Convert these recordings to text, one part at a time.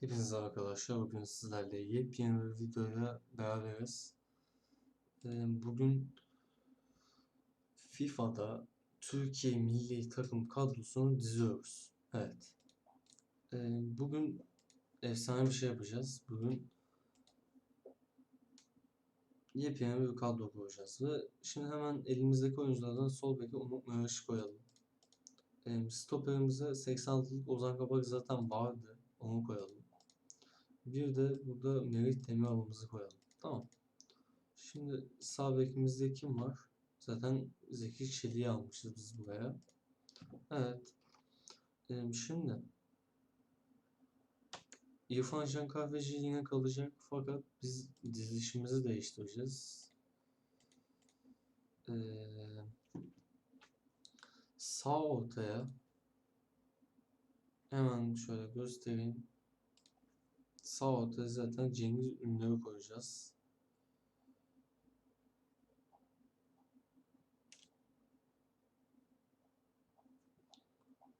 Hepinize arkadaşlar bugün sizlerle yepyeni bir videoyla beraberiz. Ee, Bugün FIFA'da Türkiye milli takım kadrosunu diziyoruz. Evet. Ee, Bugün efsane bir şey yapacağız. Bugün yepyeni bir kadro kuracağız ve şimdi hemen elimizdeki oyunculardan sol beke Umut Meraş'ı koyalım. Ee, Stoperimize 86'lık Ozan Kabak zaten vardı. Onu koyalım. Bir de burada Merih Demiroğlu'muzu koyalım. Tamam. Şimdi sağ bekimizde kim var? Zaten Zeki Çelik'i almışız biz buraya. Evet. Ee, şimdi İrfan Can Kahveci yine kalacak fakat biz dizilişimizi değiştireceğiz. Ee, sağ ortaya hemen şöyle göstereyim. Sağ ortaya zaten Cengiz Ünlü'yü koyacağız.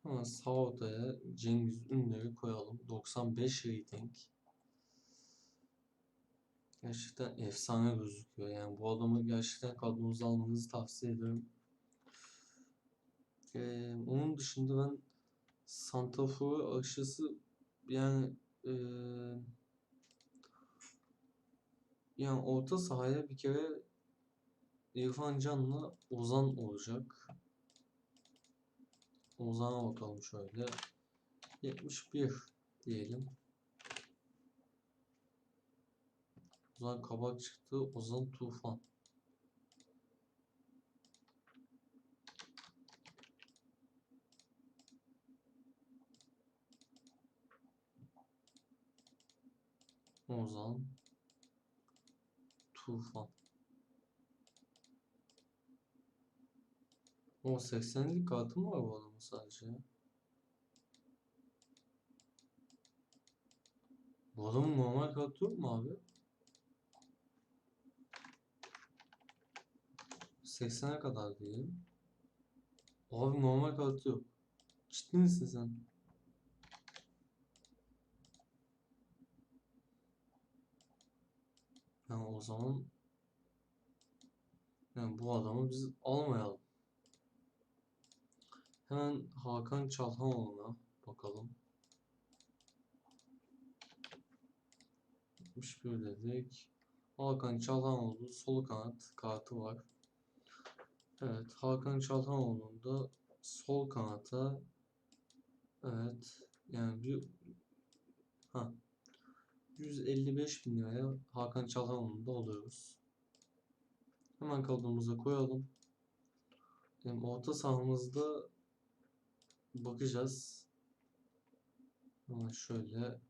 Hemen sağ ortaya Cengiz Ünlü'yü koyalım. 95 rating. Gerçekten efsane gözüküyor. Yani bu adamı gerçekten kadromuza almanızı tavsiye ederim. Ee, onun dışında ben Santrafor'u aşısı yani eee yani orta sahaya bir kere İrfan Can'la Ozan olacak. Ozan'a bakalım şöyle. 71 diyelim. Ozan Kabak çıktı. Ozan Tufan. Ozan Tufan. O 80'lik kartı mı var bu adamın sadece? ya? Bu adamın normal kartı yok mu abi? 80'e kadar diyelim. Abi normal kartı yok. Ciddi misin sen? Yani o zaman yani bu adamı biz almayalım. Hemen Hakan Çalhanoğlu'na bakalım. 71 dedik. Hakan Çalhanoğlu sol kanat kartı var. Evet Hakan Çalhanoğlu'nun da sol kanata evet yani bir ha 155 bin liraya Hakan Çalhanoğlu'nu da alıyoruz. Hemen kadromuza koyalım. Hem orta sahamızda bakacağız. Ama şöyle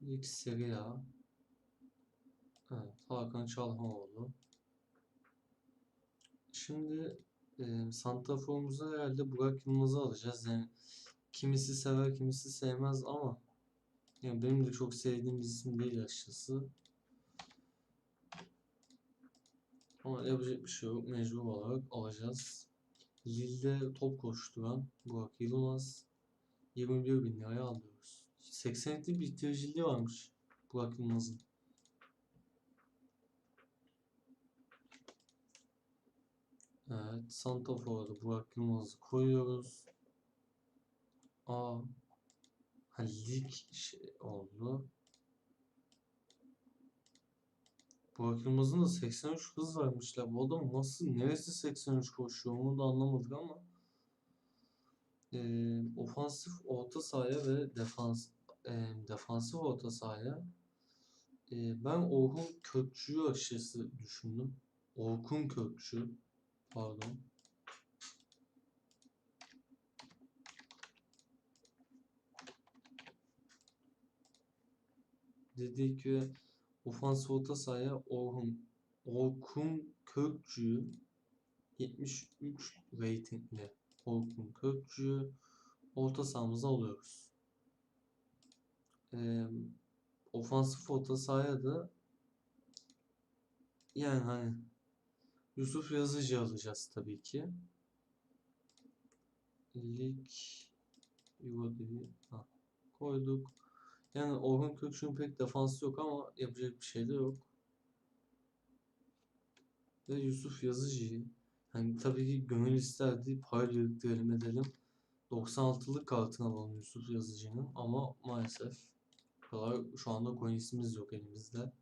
ilk Serie A. Evet, Hakan Çalhanoğlu. Şimdi e, Santrafor'umuza herhalde Burak Yılmaz'ı alacağız. Yani kimisi sever, kimisi sevmez ama yani benim de çok sevdiğim bir isim değil açıkçası. Ama yapacak bir şey yok. Mecbur olarak alacağız. Lille'de top koşturan Burak Yılmaz 21 bin liraya alıyoruz. 80'likli bir bitiriciliği varmış Burak Yılmaz'ın. Evet, Santrafor'da Burak Yılmaz'ı koyuyoruz. Aa, ha, lig şey oldu. Burak Yılmaz'ın da 83 hız vermişler. Bu adam nasıl, neresi 83 koşuyor onu da anlamadık ama. Ee, ofansif orta sahaya ve defans e, defansif orta sahaya e, ben Orhun Kökçü'yü açıkçası düşündüm. Orkun Kökçü pardon. Dedik ve ofans orta sahaya Orhun Orkun Kökçü 73 ratingli Orkun Kökçü orta sahamıza alıyoruz. Ee, ofansif orta sahaya da Yani hani Yusuf Yazıcı alacağız tabii ki. Lig ha, koyduk. Yani Orhun Kökçü'nün pek defansı yok ama yapacak bir şey de yok. Ve Yusuf Yazıcı'yı hani tabii ki gönül isterdi parayla yükleyelim edelim. 96'lık kartını alalım Yusuf Yazıcı'nın ama maalesef kadar şu anda coinsimiz yok elimizde.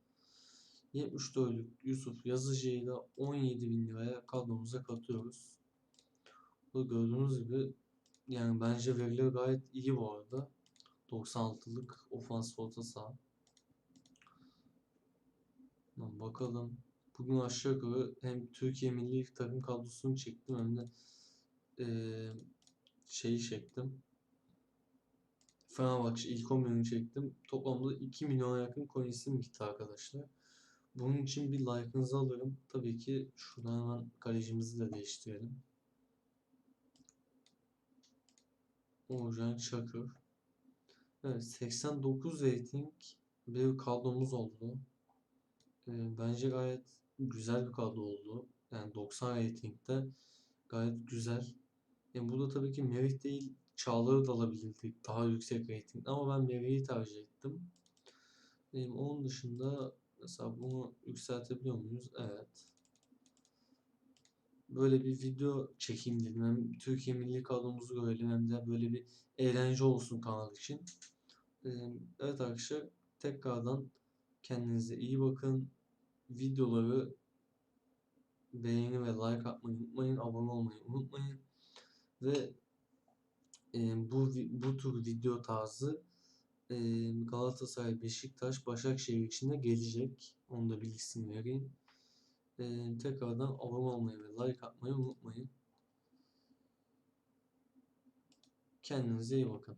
74'lük Yusuf Yazıcı'yı da 17.000 liraya kadromuza katıyoruz. Bu gördüğünüz gibi yani bence verileri gayet iyi bu arada. 96'lık ofans orta saha. Bakalım. Bugün aşağı yukarı hem Türkiye milli takım kadrosunu çektim hem de eee, şeyi çektim. Fenerbahçe ilk 11'ini çektim. Toplamda 2 milyona yakın coins'im gitti arkadaşlar. Bunun için bir like'ınızı alırım. Tabii ki şuradan hemen kalecimizi de değiştirelim. Uğurcan Çakır. Evet 89 rating bir kadromuz oldu. Ee, bence gayet güzel bir kadro oldu. Yani 90 ratingde gayet güzel. Yani burada tabii ki Merih değil Çağlar'ı da alabilirdik daha yüksek rating ama ben Merih'i tercih ettim. Benim onun dışında mesela bunu yükseltebiliyor muyuz? Evet. Böyle bir video çekeyim dedim. Hem Türkiye milli kadromuzu görelim hem de böyle bir eğlence olsun kanal için. Evet arkadaşlar tekrardan kendinize iyi bakın. Videoları beğeni ve like atmayı unutmayın. Abone olmayı unutmayın. Ve bu bu tür video tarzı Galatasaray, Beşiktaş, Başakşehir için de gelecek. Onu da bilgisini vereyim. Tekrardan abone olmayı ve like atmayı unutmayın. Kendinize iyi bakın.